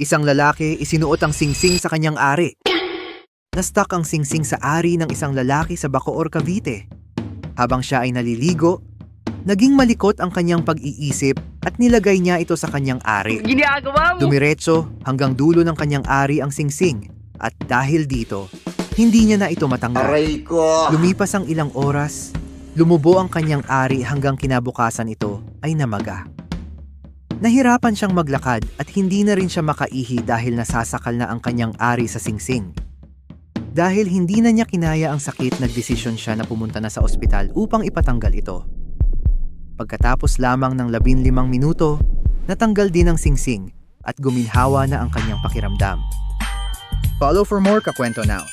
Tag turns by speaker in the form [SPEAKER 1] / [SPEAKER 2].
[SPEAKER 1] Isang lalaki isinuot ang singsing sa kanyang ari. Nastak ang singsing sa ari ng isang lalaki sa Bacoor, Cavite. Habang siya ay naliligo, naging malikot ang kanyang pag-iisip at nilagay niya ito sa kanyang ari.
[SPEAKER 2] Ginagawa mo!
[SPEAKER 1] Dumiretso hanggang dulo ng kanyang ari ang singsing at dahil dito, hindi niya na ito matanggal.
[SPEAKER 3] Aray ko!
[SPEAKER 1] Lumipas ang ilang oras, lumubo ang kanyang ari hanggang kinabukasan ito ay namaga. Nahirapan siyang maglakad at hindi na rin siya makaihi dahil nasasakal na ang kanyang ari sa singsing. Dahil hindi na niya kinaya ang sakit, nagdesisyon siya na pumunta na sa ospital upang ipatanggal ito. Pagkatapos lamang ng 15 minuto, natanggal din ang singsing at guminhawa na ang kanyang pakiramdam. Follow for more Kakwento Now